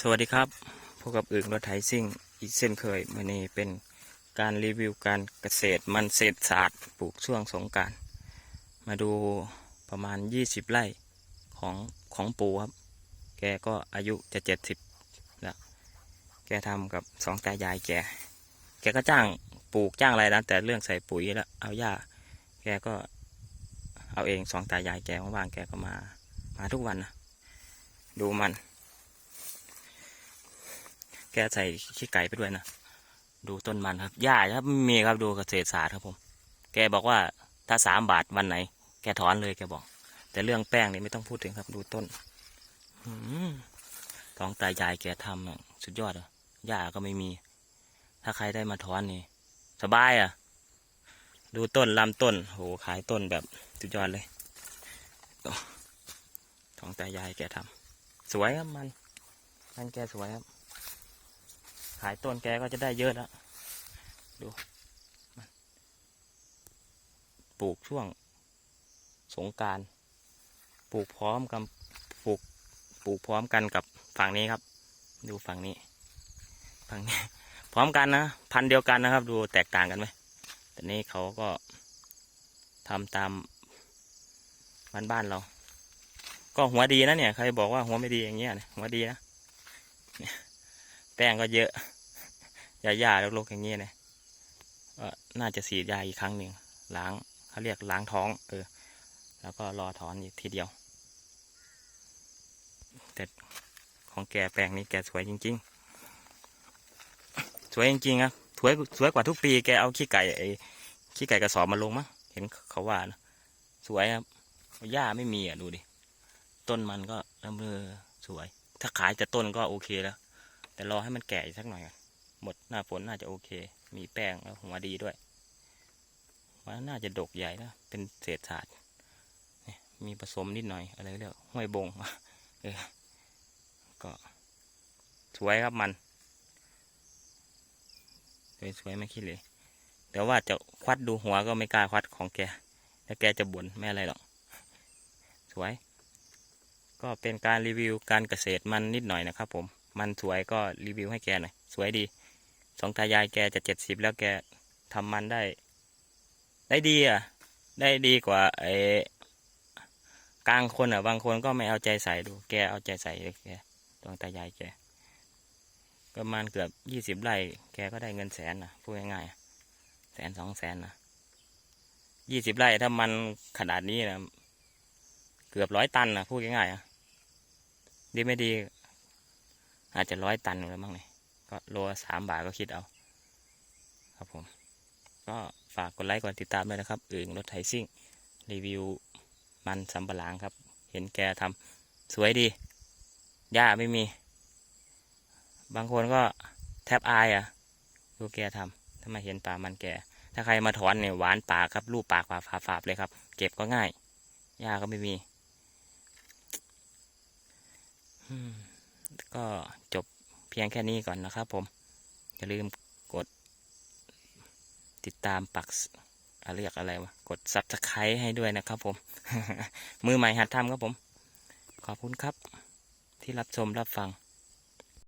สวัสดีครับพบกับอึ่งรถไถซิ่งอีกเส้นเคยมื่อนี้เป็นการรีวิวการเกษตรมันเศรษฐศาสตร์ปลูกช่วงสงการ มาดูประมาณ 20 ไร่ของของปู่ครับ แกก็อายุจะ 70 แล้ว แกทำกับสองตายายแก แกก็จ้างปลูกจ้างอะไรนะแต่เรื่องใส่ปุ๋ยแล้วเอาหญ้า แกก็เอาเองสองตายายแกว่างๆแกก็มามาทุกวันนะดูมัน แกใส่ขี้ไก่ไปด้วยนะ ดูต้นมันครับหญ้าครับไม่มีครับดูเกษตรศาสตร์ครับผม แกบอกว่าถ้าสามบาทวันไหน แกถอนเลยแกบอก แต่เรื่องแป้งนี่ไม่ต้องพูดถึงครับ ดูต้นหืมท้องตายายแกทำสุดยอดอะหญ้าก็ไม่มี ถ้าใครได้มาถอนนี่ สบายอะ ดูต้นลำต้นโหขายต้นแบบสุดยอดเลยท้องตายายแกทำสวยครับมันมันแกสวยครับ ขายต้นแกก็จะได้เยอะแล้ว ดู ปลูกช่วง สงการ ปลูกพร้อมกับปลูก ปลูกพร้อมกันกับฝั่งนี้ครับ ดูฝั่งนี้ ฝั่งนี้ พร้อมกันนะ พันเดียวกันนะครับ ดูแตกต่างกันไหมแต่นี้เขาก็ทำตามบ้านบ้านเรา ก็หัวดีนะเนี่ย ใครบอกว่าหัวไม่ดีอย่างเงี้ยเนี่ยหัวดีนะเนี่ย แป้งก็เยอะยาหญ้าลกๆอย่างเงี้ยนี่ยเออน่าจะสีดยาอีกครั้งหนึ่งล้างเขาเรียกล้างท้องเออ แล้วก็รอถอนอีกทีเดียว แต่ของแกแปลงนี้แกสวยจริง ๆ สวยจริงๆครับสวยสวยกว่าทุกปีแกเอาขี้ไก่ไอ้ขี้ไก่กระสอบมาลงมั้งเห็นเขาว่านะสวยครับหญ้าไม่มีอะดูดิ ต้นมันก็เริ่มเออสวย ถ้าขายแต่ต้นก็โอเคแล้ว แต่รอให้มันแก่อีกสักหน่อยก่อนหมดหน้าฝนน่าจะโอเค มีแป้งแล้วหัวดีด้วยว่าน่าจะดกใหญ่นะเป็นเศษศาสตร์มีผสมนิดหน่อยอะไรเรียกห้วยบงเออก็สวยครับมันสวยสวยไม่คิดเลยแต่ว่าจะควัดดูหัวก็ไม่กล้าควัดของแกแล้วแกจะบ่นไม่อะไรหรอก สวย ก็เป็นการรีวิวการเกษตรมันนิดหน่อยนะครับผม มันสวยก็รีวิวให้แกหน่อยสวยดี สองตายายแกจะเจ็ดสิบแล้วแกทำมันได้ ได้ดีอะ ได้ดีกว่าไอ้กลางคนอะ บางคนก็ไม่เอาใจใส่ดู แกเอาใจใส่เลยแกสองตายายแกประมาณเกือบยี่สิบไร่แกก็ได้เงินแสนนะพูดง่ายๆแสนสองแสนนะยี่สิบไร่ถ้ามันขนาดนี้นะเกือบร้อยตันนะพูดง่ายๆอะดีไม่ดี อาจจะร้อยตันแล้วมั้งเนี่ยก็โลสามบาทก็คิดเอา ครับผม ก็ฝากกดไลค์กดติดตามด้วยนะครับอึ่งรถไถซิ่ง รีวิวมันสำปะหลังครับ เห็นแกทำสวยดีหญ้าไม่มี บางคนก็แทบอายอะ ดูแกทำถ้ามาเห็นป่ามันแก ถ้าใครมาถอนเนี่ยหวานปากครับรูปปากฝาฝาฝาเลยครับ เก็บก็ง่ายหญ้าก็ไม่มี อืม ก็จบเพียงแค่นี้ก่อนนะครับผม อย่าลืมกด ติดตามปักอะไรเรียกอะไรวะ กดซับสไครต์ให้ด้วยนะครับผม มือใหม่หัดทำครับผม ขอบคุณครับ ที่รับชมรับฟัง